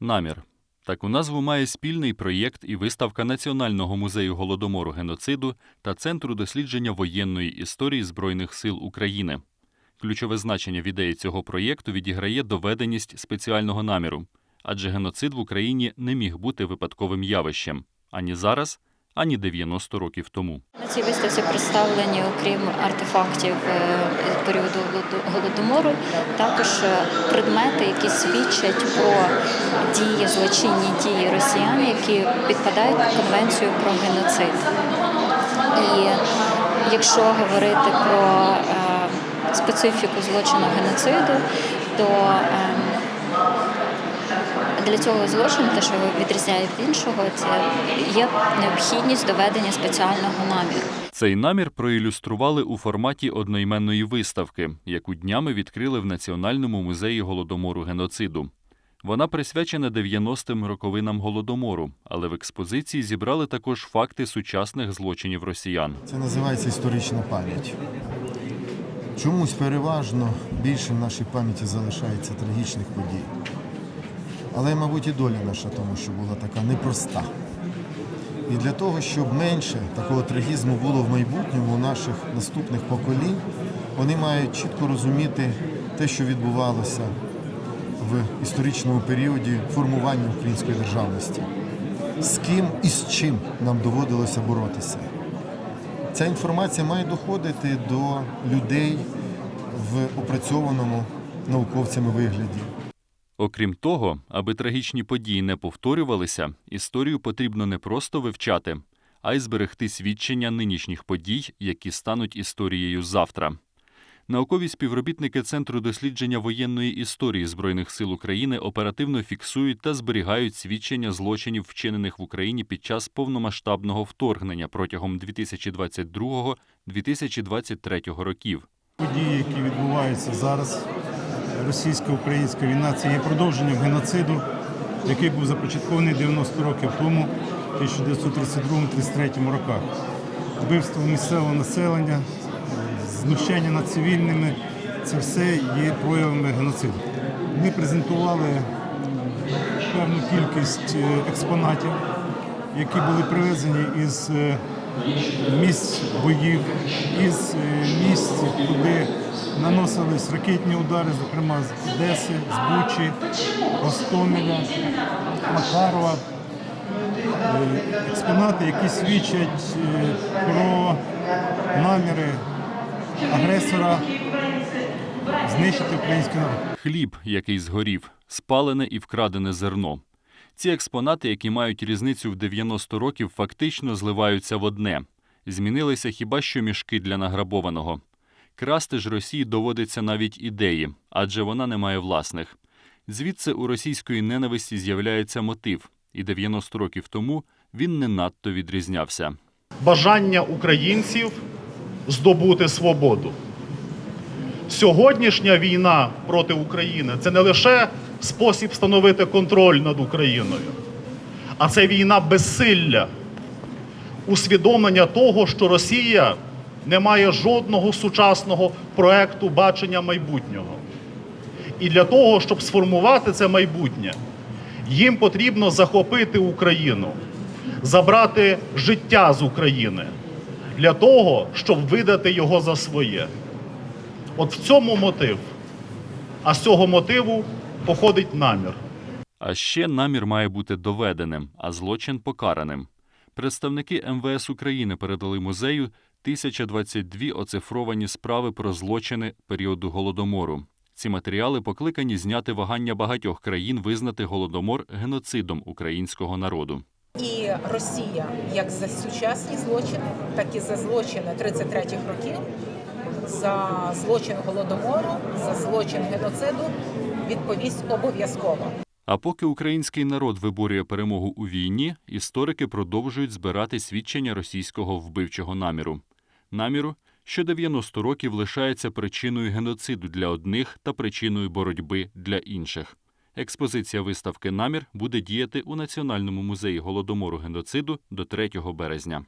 Намір. Таку назву має спільний проєкт і виставка Національного музею голодомору геноциду та Центру дослідження воєнної історії Збройних сил України. Ключове значення в ідеї цього проєкту відіграє доведеність спеціального наміру, адже геноцид в Україні не міг бути випадковим явищем ані зараз, ані 90 років тому. На цій виставці представлені, окрім артефактів е, періоду голодомору, також е, предмети, які свідчать про дії, злочинні дії росіян, які підпадають під конвенцію про геноцид. І якщо говорити про е, специфіку злочину геноциду, то е, для цього злочину, те, що його відрізняє від іншого, це є необхідність доведення спеціального наміру. Цей намір проілюстрували у форматі одноіменної виставки, яку днями відкрили в Національному музеї голодомору геноциду. Вона присвячена 90-м роковинам голодомору, але в експозиції зібрали також факти сучасних злочинів росіян. Це називається історична пам'ять. Чомусь переважно більше в нашій пам'яті залишається трагічних подій. Але, мабуть, і доля наша тому, що була така непроста. І для того, щоб менше такого трагізму було в майбутньому у наших наступних поколінь, вони мають чітко розуміти те, що відбувалося в історичному періоді формування української державності. З ким і з чим нам доводилося боротися. Ця інформація має доходити до людей в опрацьованому науковцями вигляді. Окрім того, аби трагічні події не повторювалися, історію потрібно не просто вивчати, а й зберегти свідчення нинішніх подій, які стануть історією завтра. Наукові співробітники Центру дослідження воєнної історії Збройних сил України оперативно фіксують та зберігають свідчення злочинів, вчинених в Україні під час повномасштабного вторгнення протягом 2022-2023 років. Події, які відбуваються зараз, російсько-українська війна, це є продовженням геноциду, який був започаткований 90 років тому, в 1932-33 роках. Вбивство місцевого населення, знущання над цивільними це все є проявами геноциду. Ми презентували певну кількість е, експонатів, які були привезені із е, місць боїв, із е, місць, куди наносились ракетні удари, зокрема з Одеси, з Бучі, Гостомеля, Макарова. Е, Експонати, які свідчать е, про наміри агресора знищити український народ. Хліб, який згорів, спалене і вкрадене зерно. Ці експонати, які мають різницю в 90 років, фактично зливаються в одне. Змінилися хіба що мішки для награбованого. Красти ж Росії доводиться навіть ідеї, адже вона не має власних. Звідси у російської ненависті з'являється мотив, і 90 років тому він не надто відрізнявся. бажання українців здобути свободу. Сьогоднішня війна проти України це не лише спосіб встановити контроль над Україною, а це війна безсилля, усвідомлення того, що Росія не має жодного сучасного проекту бачення майбутнього. І для того, щоб сформувати це майбутнє, їм потрібно захопити Україну, забрати життя з України для того, щоб видати його за своє. От в цьому мотив. А з цього мотиву походить намір. А ще намір має бути доведеним, а злочин покараним. Представники МВС України передали музею 1022 оцифровані справи про злочини періоду голодомору. Ці матеріали покликані зняти вагання багатьох країн визнати голодомор геноцидом українського народу. І Росія як за сучасні злочини, так і за злочини 33-х років, за злочин голодомору, за злочин геноциду відповість обов'язково. А поки український народ виборює перемогу у війні, історики продовжують збирати свідчення російського вбивчого наміру. Наміру, що 90 років лишається причиною геноциду для одних та причиною боротьби для інших. Експозиція виставки Намір буде діяти у Національному музеї голодомору геноциду до 3 березня.